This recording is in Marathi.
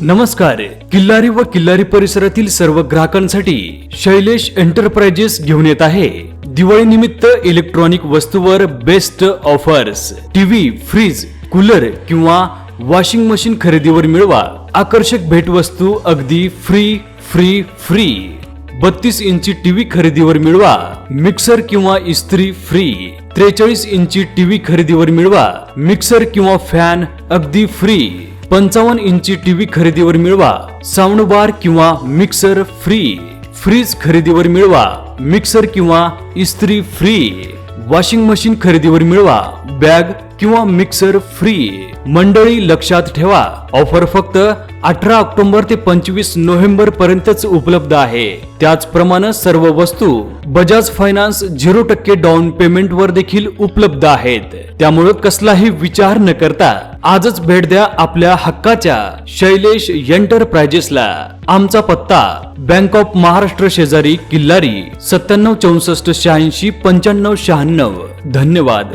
नमस्कार. किल्लारी व किल्लारी परिसरातील सर्व ग्राहकांसाठी शैलेश एंटरप्राइजेस घेऊन येत आहे. दिवाळी निमित्त इलेक्ट्रॉनिक वस्तूवर best offers TV fridge cooler किंवा वॉशिंग मशीन खरेदीवर मिळवा. आकर्षक भेटवस्तू अगदी फ्री फ्री फ्री बत्तीस इंची टीव्ही खरेदीवर मिळवा. मिक्सर किंवा इस्त्री फ्री त्रेचाळीस इंची टीव्ही खरेदीवर मिळवा. मिक्सर किंवा फॅन अगदी फ्री पंचावन्न इंची टीव्ही खरेदीवर मिळवा साऊंड बार किंवा मिक्सर फ्री. फ्रीज खरेदीवर मिळवा मिक्सर किंवा इस्त्री फ्री. वॉशिंग मशीन खरेदीवर मिळवा बॅग किंवा मिक्सर फ्री. मंडळी लक्षात ठेवा ऑफर फक्त अठरा ऑक्टोबर ते पंचवीस नोव्हेंबर पर्यंतच उपलब्ध आहे. त्याचप्रमाणे सर्व वस्तू बजाज फायनान्स झिरो टक्के डाऊन पेमेंट वर देखील उपलब्ध आहेत. त्यामुळे कसलाही विचार न करता आजच भेट द्या आपल्या हक्काच्या शैलेश एंटरप्राइजेसला. आमचा पत्ता बँक ऑफ महाराष्ट्र शेजारी किल्लारी सत्त्याण्णव चौसष्ट शहाऐंशी पंच्याण्णव शहाण्णव. धन्यवाद.